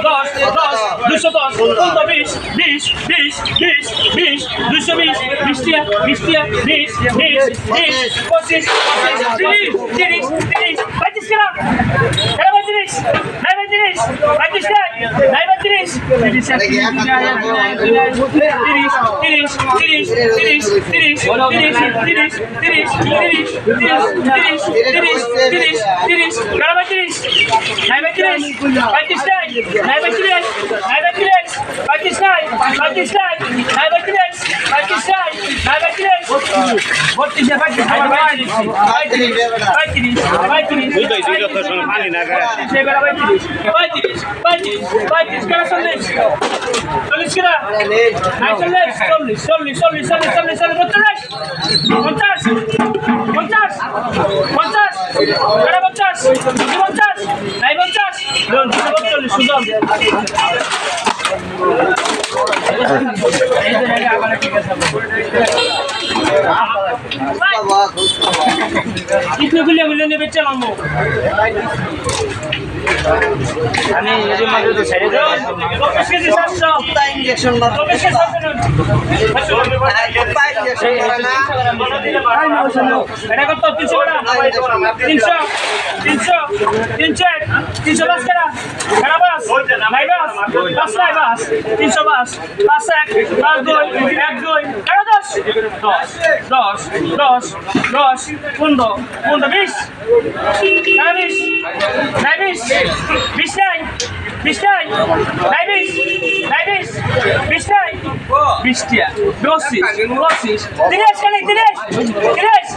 দশ দশ পনেরো বিশ বিশ বিশ বিশ বিশ দুশো বিশ বিশ টিয়া বিশ টিয়া বিশ বিশ বিশ, পঁচিশ পঁচিশ, তিরিশ তিরিশ তিরিশ পাকিস্তান পাকিস্তান পাকিস্তান পাকিস্তান कितने गुलिया मिलने बेचा मामू আমি যদি মাত্র তো ছেড়ে দেবো। ইঞ্জেকশন এটা কত তিনশো তিনশো তিনশো তিনশো তিনশো বাস কেনা কেনা বাস নাই বাস বাস নাই বাস তিনশো বাস বাস এক বাস দুই এক দুই দশ দশ দশ দশ দশ পনেরো পনেরো বিশ টাকা বিশ নাই বিশ বিশ নাই বিশ নাই নাই বিশ নাই বিশ বিশ নাই বিশ টিয়া পঁচিশ তিরিশ খালি তিরিশ তিরিশ